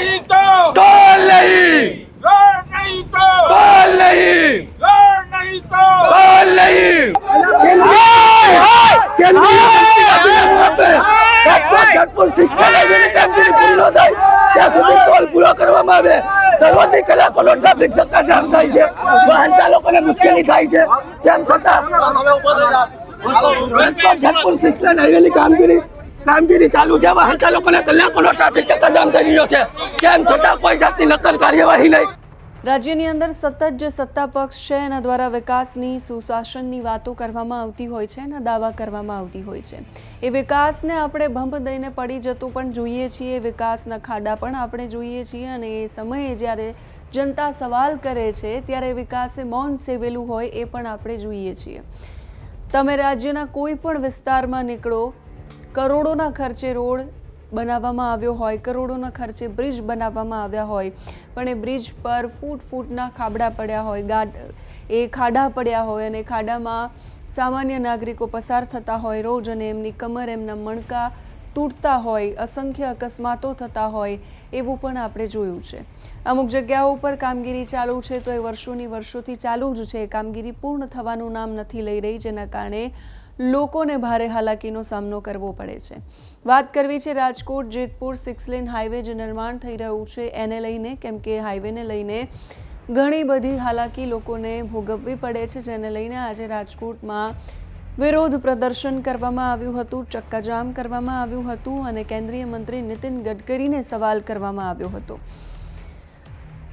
નહીં તો ટોલ નહીં લડ નહીં તો ટોલ નહીં લડ નહીં તો ટોલ નહીં દરરોજની ટ્રાફિક ચક્કાજામ થાય છે વાહન ચાલકોને મુશ્કેલી થાય છે તેમ છતાં જેતપુર શિક્ષણ હાઈવેની કામગીરી કામગીરી ચાલુ છે. વાહન ચાલકોને કલાકોનો ટ્રાફિક ચક્કાજામ થઈ રહ્યો છે. તેમ છતાં કોઈ જાતની નક્કર કાર્યવાહી નહીં. રાજ્યની અંદર સતત જે સત્તા પક્ષ છે, એના દ્વારા વિકાસની, સુશાસનની વાતો કરવામાં આવતી હોય છે એના દાવા કરવામાં આવતી હોય છે. એ વિકાસને આપણે ભંભ દઈને પડી જતું પણ જોઈએ છીએ. વિકાસના ખાડા પણ આપણે જોઈએ છીએ અને એ સમયે જ્યારે જનતા સવાલ કરે છે, ત્યારે વિકાસે મૌન સેવેલું હોય એ પણ આપણે જોઈએ છીએ. તમે રાજ્યના કોઈ પણ વિસ્તારમાં નીકળો કરોડોના ખર્ચે રોડ બનાવવામાં આવ્યો હોય, કરોડોના ખર્ચે બ્રિજ બનાવવામાં આવ્યા હોય, પણ એ બ્રિજ પર ફૂટ ફૂટના ખાબડા પડ્યા હોય, ગાડ, એ ખાડા પડ્યા હોય અને ખાડામાં સામાન્ય નાગરિકો પસાર થતા હોય, રોજ અને એમની કમર, એમના મણકા તૂટતા હોય, અસંખ્ય અકસ્માતો થતા હોય, એવું પણ આપણે જોયું છે. અમુક જગ્યાઓ પર કામગીરી ચાલુ છે, તો એ વર્ષોની વર્ષોથી ચાલુ જ છે. કામગીરી પૂર્ણ થવાનું નામ નથી લઈ રહી, જેના કારણે લોકોને ભારે હાલાકીનો સામનો કરવો પડે છે. વાત કરવી છે Rajkot Jetpur six lane highway જે નિર્માણ થઈ રહ્યું છે, એને લઈને કેમ કે હાઈવેને લઈને ઘણી બધી હાલાકી લોકોને ભોગવવી પડે છે, જેને લઈને આજે રાજકોટમાં વિરોધ પ્રદર્શન કરવામાં આવ્યું હતું, ચક્કાજામ કરવામાં આવ્યું હતું અને કેન્દ્રીય મંત્રી નીતિન ગડકરીને સવાલ કરવામાં આવ્યો હતો.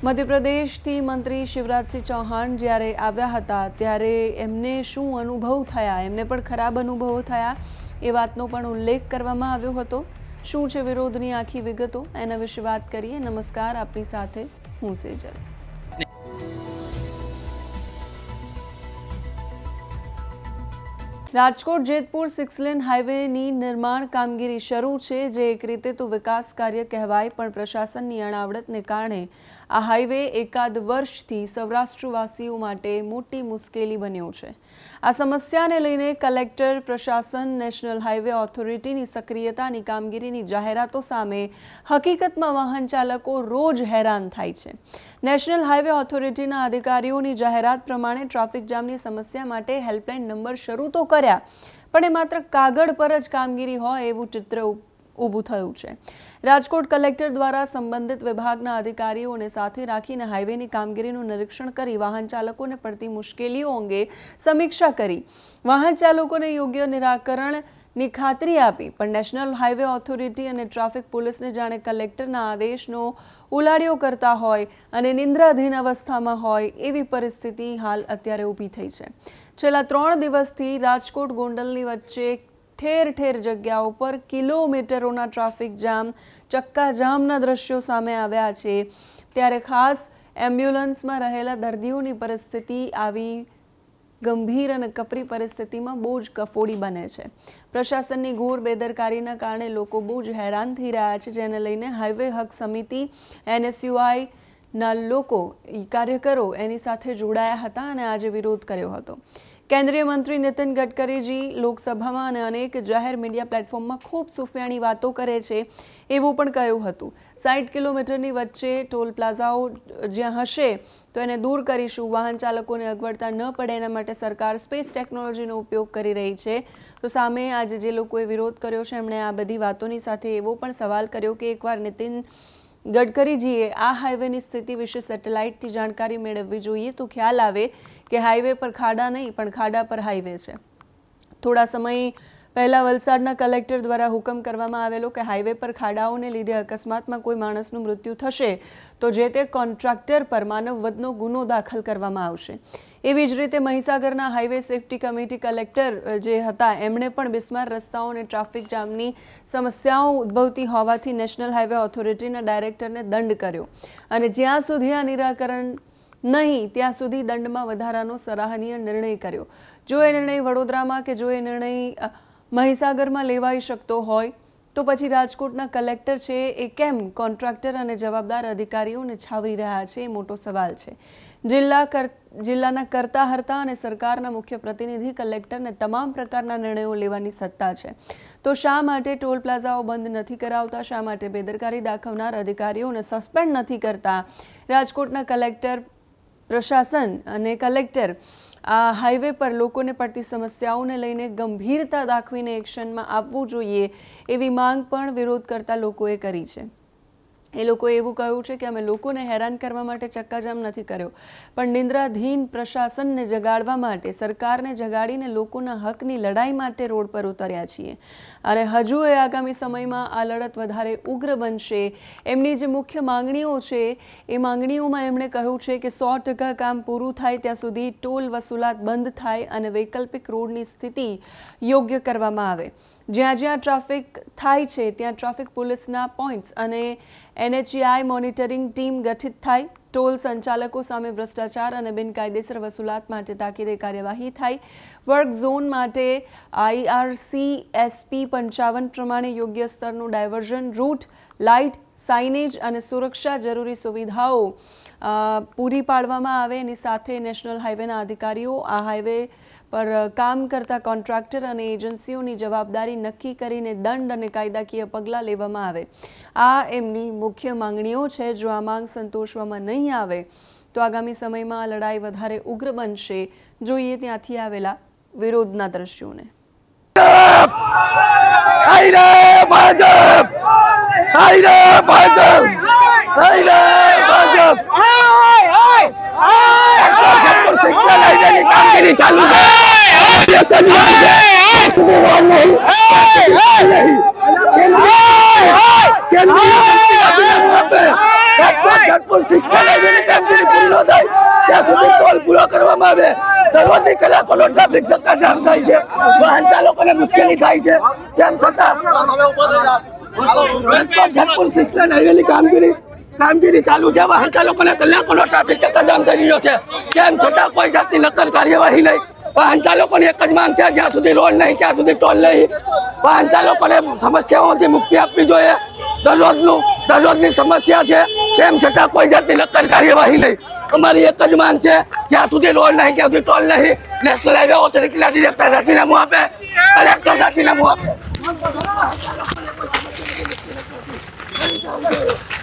મધ્યપ્રદેશથી મંત્રી શિવરાજસિંહ ચૌહાણ જ્યારે આવ્યા હતા, ત્યારે એમને શું અનુભવ થયા? એમને પણ ખરાબ અનુભવો થયા. એ વાતનો પણ ઉલ્લેખ કરવામાં આવ્યો હતો. શું છે વિરોધની આખી વિગતો? એના વિશે વાત કરીએ. નમસ્કાર. આપની સાથે હું સેજલ. રાજકોટ, જેતપુર સિક્સ લેન હાઈવેની નિર્માણ કામગીરી શરૂ છે. જે એક રીતે તો વિકાસ કાર્ય કહેવાય, પણ પ્રશાસનની અણાવડતને કારણે આ હાઈવે એકાદ વર્ષથી સૌરાષ્ટ્રવાસીઓ માટે મોટી મુશ્કેલી બન્યો છે. આ સમસ્યાને લઈને કલેક્ટર, પ્રશાસન, નેશનલ હાઈવે ઓથોરિટીની સક્રિયતાની કામગીરીની જાહેરાતો સામે હકીકતમાં વાહન ચાલકો રોજ હેરાન થાય છે. નેશનલ હાઈવે ઓથોરિટીના અધિકારીઓની જાહેરાત પ્રમાણે ટ્રાફિક જામની સમસ્યા માટે હેલ્પલાઇન નંબર શરૂ તો કર્યા પણ એ માત્ર કાગળ પર જ કામગીરી હોય એવું ચિત્ર ઊભું થયું છે. રાજકોટ કલેક્ટર દ્વારા સંબંધિત વિભાગના અધિકારીઓને સાથે રાખીને હાઈવેની કામગીરીનું નિરીક્ષણ કરી વાહન ચાલકોને પડતી મુશ્કેલીઓ અંગે સમીક્ષા કરી. વાહન ચાલકોને યોગ્ય નિરાકરણની ખાતરી આપી. પણ નેશનલ હાઈવે ઓથોરિટી અને ટ્રાફિક પોલીસને જાણે કલેક્ટરના આદેશનો ઉલાડ્યો કરતા હોય અને નિંદ્રાધીન અવસ્થામાં હોય એવી પરિસ્થિતિ હાલ અત્યારે ઊભી થઈ છે. છેલ્લા ત્રણ દિવસથી રાજકોટ ગોંડલની વચ્ચે ઠેર ઠેર જગ્યાઓ પર કિલોમીટરોના ટ્રાફિક જામ, ચક્કા જામના દ્રશ્યો સામે આવ્યા છે. ત્યારે ખાસ એમ્બ્યુલન્સમાં રહેલા દર્દીઓની પરિસ્થિતિ આવી ગંભીર અને કપરી પરિસ્થિતિમાં બહુ જ કફોડી બને છે. પ્રશાસનની ઘોર બેદરકારીના કારણે લોકો બહુ જ હેરાન થઈ રહ્યા છે, જેને લઈને હાઈવે હક સમિતિ, એનએસયુઆઈ ના લોકો કાર્યકરો એની સાથે જોડાયા હતા અને આજે વિરોધ કર્યો હતો. કેન્દ્રીય મંત્રી નીતિન ગડકરીજી લોકસભામાં અને અનેક જાહેર મીડિયા પ્લેટફોર્મમાં ખૂબ સુફિયાણી વાતો કરે છે એવું પણ કહ્યું હતું. સાઠ કિલોમીટરની વચ્ચે ટોલ પ્લાઝાઓ જ્યાં હશે તો એને દૂર કરીશું. વાહન ચાલકોને અગવડતા ન પડે એના માટે સરકાર સ્પેસ ટેકનોલોજીનો ઉપયોગ કરી રહી છે. તો સામે આજે જે લોકોએ વિરોધ કર્યો છે એમણે આ બધી વાતોની સાથે એવો પણ સવાલ કર્યો કે એકવાર નીતિન ગડકરીજીએ આ હાઈવેની સ્થિતિ વિશે સેટેલાઇટથી જાણકારી મેળવવી જોઈએ તો ખ્યાલ આવે કે હાઈવે પર ખાડા નહીં, પણ ખાડા પર હાઈવે છે. થોડા સમય પહેલાં વલસાડના કલેક્ટર દ્વારા હુકમ કરવામાં આવેલો કે હાઈવે પર ખાડાઓને લીધે અકસ્માતમાં કોઈ માણસનું મૃત્યુ થશે, તો જે તે કોન્ટ્રાક્ટર પર માનવ વધનો ગુનો દાખલ કરવામાં આવશે. એવી જ રીતે મહીસાગરના હાઈવે સેફટી કમિટી કલેક્ટર જે હતા, એમણે પણ બિસ્માર રસ્તાઓ અને ટ્રાફિક જામની સમસ્યાઓ ઉદ્ભવતી હોવાથી નેશનલ હાઈવે ઓથોરિટીના ડાયરેક્ટરને દંડ કર્યો. અને જ્યાં સુધી આ નિરાકરણ નહીં, ત્યાં સુધી દંડમાં વધારાનો સરાહનીય નિર્ણય કર્યો. જો એ નિર્ણય વડોદરામાં કે જો એ નિર્ણય મહીસાગરમાં લેવાઈ શકતો હોય, તો પછી રાજકોટના કલેક્ટર છે એ કેમ કોન્ટ્રાક્ટર અને જવાબદાર અધિકારીઓને છાવરી રહ્યા છે એ મોટો સવાલ છે. જિલ્લા કર, જિલ્લાના કરતા હર્તા અને સરકારના મુખ્ય પ્રતિનિધિ કલેક્ટરને તમામ પ્રકારના નિર્ણયો લેવાની સત્તા છે. તો શા માટે ટોલ પ્લાઝાઓ બંધ નથી કરાવતા? શા માટે બેદરકારી દાખવનાર અધિકારીઓને સસ્પેન્ડ નથી કરતા? રાજકોટના કલેક્ટર, પ્રશાસન અને કલેક્ટર આ હાઈવે પર લોકોને પડતી સમસ્યાઓને લઈને ગંભીરતા દાખવીને એક્શનમાં આવવું જોઈએ એવી માંગ પણ વિરોધ કરતા લોકોએ કરી છે. એ લોકોએ એવું કહ્યું છે કે અમે લોકોને હેરાન કરવા માટે ચક્કાજામ નથી કર્યો. પણ નિંદ્રાધીન પ્રશાસનને જગાડવા માટે, સરકારને જગાડીને લોકોના હકની લડાઈ માટે રોડ પર ઉતર્યા છીએ. અને હજુ એ આગામી સમયમાં આ લડત વધારે ઉગ્ર બનશે. એમની જે મુખ્ય માંગણીઓ છે, એ માંગણીઓમાં એમણે કહ્યું છે કે સો ટકા કામ પૂરું થાય ત્યાં સુધી ટોલ વસૂલાત બંધ થાય અને વૈકલ્પિક રોડની સ્થિતિ યોગ્ય કરવામાં આવે. જ્યાં જ્યાં ટ્રાફિક થાય છે, ત્યાં ટ્રાફિક પોલીસના પોઈન્ટ્સ અને એનએચઆઈ મોનિટરિંગ ટીમ ગઠિત થાય. ટોલ સંચાલકો સામે ભ્રષ્ટાચાર અને બિનકાયદેસર વસૂલાત માટે તાકીદે કાર્યવાહી થાય. વર્ક ઝોન માટે આઈઆરસી એસપી પંચાવન પ્રમાણે યોગ્ય સ્તરનું ડાયવર્ઝન રૂટ, લાઇટ, સાઇનેજ અને સુરક્ષા જરૂરી સુવિધાઓ પૂરી પાડવામાં આવે. એની સાથે નેશનલ હાઈવેના અધિકારીઓ, આ હાઈવે પર કામ કરતા કોન્ટ્રાક્ટર અને એજન્સીઓની જવાબદારી નક્કી કરીને દંડ અને કાયદાકીય પગલાં લેવામાં આવે. આ એમની મુખ્ય માંગણીઓ છે. જો આ માંગ સંતોષવામાં નહીં આવે, તો આગામી સમયમાં આ લડાઈ વધારે ઉગ્ર બનશે. જોઈએ ત્યાંથી આવેલા વિરોધના દ્રશ્યોને. ભાજપ! ભાજપ! ભાજપ! જેતપુર સિક્સર હાઈવેની કામગીરી ચાલુ છે પૂરી પૂરો ચાલકોને મુશ્કેલી થાય છે તેમ છતાં કામગીરી કામગીરી ચાલુ છે. વાહન ચાલકોને કલાકોનો ટ્રાફિક ચક્કાજામ થઈ રહ્યો છે. તેમ છતાં કોઈ જાતની નક્કર કાર્યવાહી નહીં. વાહન ચાલકોની એક જ માંગ છે. જ્યાં સુધી રોડ નહીં, ત્યાં સુધી ટોલ નહીં. વાહન ચાલકોને સમસ્યાઓથી મુક્તિ આપવી જોઈએ. દરરોજનું, દરરોજની સમસ્યા છે. તેમ છતાં કોઈ જાતની નક્કર કાર્યવાહી નહીં. અમારી એક જ માંગ છે. જ્યાં સુધી રોડ નહીં, ત્યાં સુધી ટોલ નહીં. નેશનલ હાઈવે ઓથોરિટીના ડિરેક્ટર રાજીનામું આપે. કલેક્ટર રાજીનામું આપે.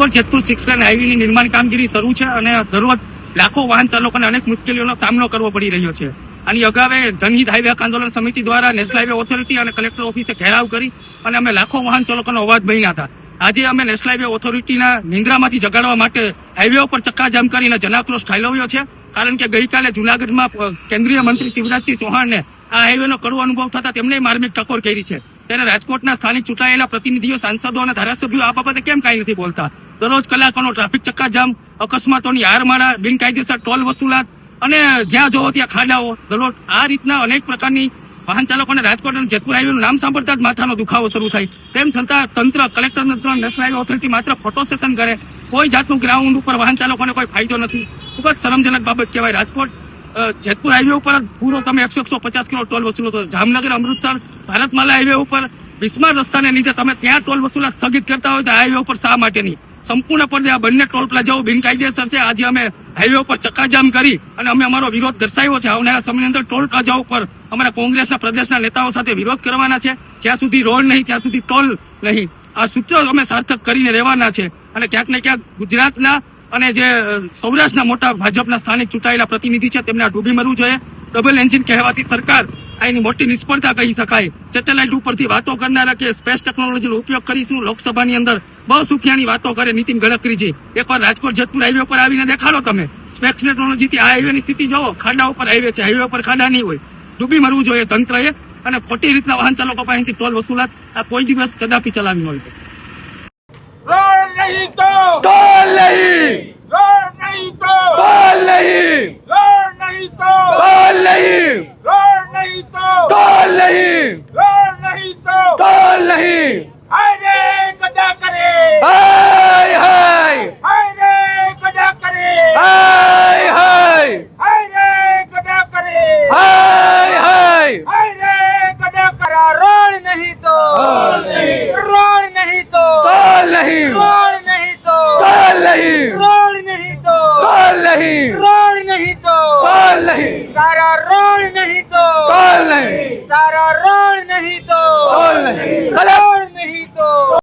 રાજકોટ જેતપુર સિક્સ લેન હાઈવેની નિર્માણ કામગીરી શરૂ છે અને દરરોજ લાખો વાહન ચાલકોને અનેક મુશ્કેલીઓનો સામનો કરવો પડી રહ્યો છે. આની અગાવે જનહિત હાઈવે આંદોલન સમિતિ દ્વારા નેશનલ હાઈવે ઓથોરિટી અને કલેક્ટર ઓફિસે ઘેરાવ કરી અને અમે લાખો વાહન ચાલકોનો અવાજ બન્યા હતા. આજે અમે નેશનલ હાઈવે ઓથોરિટીના નિંદ્રામાંથી જગાડવા માટે હાઈવે ઉપર ચક્કાજામ કરીને જનાક્રોશ ઠાલવ્યો છે. કારણ કે ગઈકાલે જુનાગઢમાં કેન્દ્રીય મંત્રી શિવરાજસિંહ ચૌહાણને આ હાઈવેનો કડવો અનુભવ થતા તેમને માર્મિક ટકોર કરી છે. ત્યારે રાજકોટના સ્થાનિક ચૂંટાયેલા પ્રતિનિધિઓ, સાંસદો અને ધારાસભ્યો આ બાબતે કેમ કાંઈ નથી બોલતા? દરરોજ કલાકોનો ટ્રાફિક ચક્કાજામ, અકસ્માતોની હારમાળા, બિનકાયદેસર ટોલ વસૂલાત અને જ્યાં જોવો ત્યાં ખાડાઓ. દરરોજ આ રીતના અનેક પ્રકારની વાહન ચાલકોને રાજકોટ અને જેતપુર હાઈવેનું નામ સાંભળતા જ માથાનો દુખાવો શરૂ થાય. તેમ છતાં તંત્ર, કલેક્ટર તંત્ર નેશનલ હાઈવે ઓથોરિટી માત્ર ફોટો સેશન કરે. કોઈ જાતનું ગ્રાઉન્ડ ઉપર વાહન ચાલકોને કોઈ ફાયદો નથી. ખૂબ જ શરમજનક બાબત કહેવાય રાજકોટ જેતપુર હાઈવે ઉપર પૂરો તમે એકસો એકસો પચાસ કિલો ટોલ વસૂલો હતો જામનગર, અમૃતસર, ભારતમાલા હાઈવે ઉપર વિસ્માર રસ્તાને લીધે તમે ત્યાં ટોલ વસૂલાત સ્થગિત કરતા હોય તો હાઈવે ઉપર શા માટે નહીં? સંપૂર્ણપણે આ બંને ટોલ પ્લાઝાઓ બિનકાયદેસર છે. આજે અમે હાઈવે ઉપર ચક્કાજામ કરી અને અમે અમારો વિરોધ દર્શાવ્યો છે. આવનારા સમયની અંદર ટોલ પ્લાઝા ઉપર અમારા કોંગ્રેસના પ્રદેશના નેતાઓ સાથે વિરોધ કરવાના છે. જ્યાં સુધી રોડ નહીં, ત્યાં સુધી ટોલ નહીં. આ સૂત્ર અમે સાર્થક કરીને રહેવાના છે. અને ક્યાંક ને ક્યાંક ગુજરાતના અને જે સૌરાષ્ટ્રના મોટા ભાજપના સ્થાનિક ચૂંટાયેલા પ્રતિનિધિ છે, તેમને આ ડૂબી મરવું જોઈએ. ડબલ એન્જિન કહેવાતી સરકાર આ એની મોટી નિષ્ફળતા કહી શકાય. સેટેલાઇટ ઉપરથી વાતો કરનારા કે સ્પેસ ટેકનોલોજીનો ઉપયોગ કરીશું, લોકસભાની અંદર બહુ સુફિયાની વાતો કરે નીતિન ગડકરીજી. એકવાર રાજકોટ જેતપુર હાઈવે ઉપર આવીને દેખાડો તમે. સ્પેસ ટેકનોલોજીથી આ હાઈવેની સ્થિતિ જોવો ખાડા ઉપર હાઈવે છે. હાઈવે ઉપર ખાડા નહીં હોય. ડૂબી મરવું જોઈએ તંત્રએ અને ખોટી રીતના વાહન ચાલકો પાસેથી ટોલ વસૂલાત આ કોઈ દિવસ કદાપી ચલાવી હોય. રોડ નહીં તો! ટોલ નહીં! રોડ નહીં તો! ટોલ નહીં! રોડ નહીં તો! ટોલ નહીં! રોડ નહીં તો! ટોલ નહીં! રોડ નહીં તો! ટોલ નહીં! હાય રે ગદા કરે હાય હાય! હાય રે ગદા કરે હાય હાય! હાય રે ગદા કરે હાય હાય! હાય રે ગદા કરા રોડ નહીં તો ટોલ નહીં રોડ નહીં તો ટોલ નહીં રોડ નહીં તો ટોલ નહીં રોડ નહીં તો ટોલ નહીં રોડ નહીં તો ટોલ નહીં સારા રોડ નહીં તો ટોલ નહીં સારા રોડ નહીં તો. કલેક્ટર નહીં તો.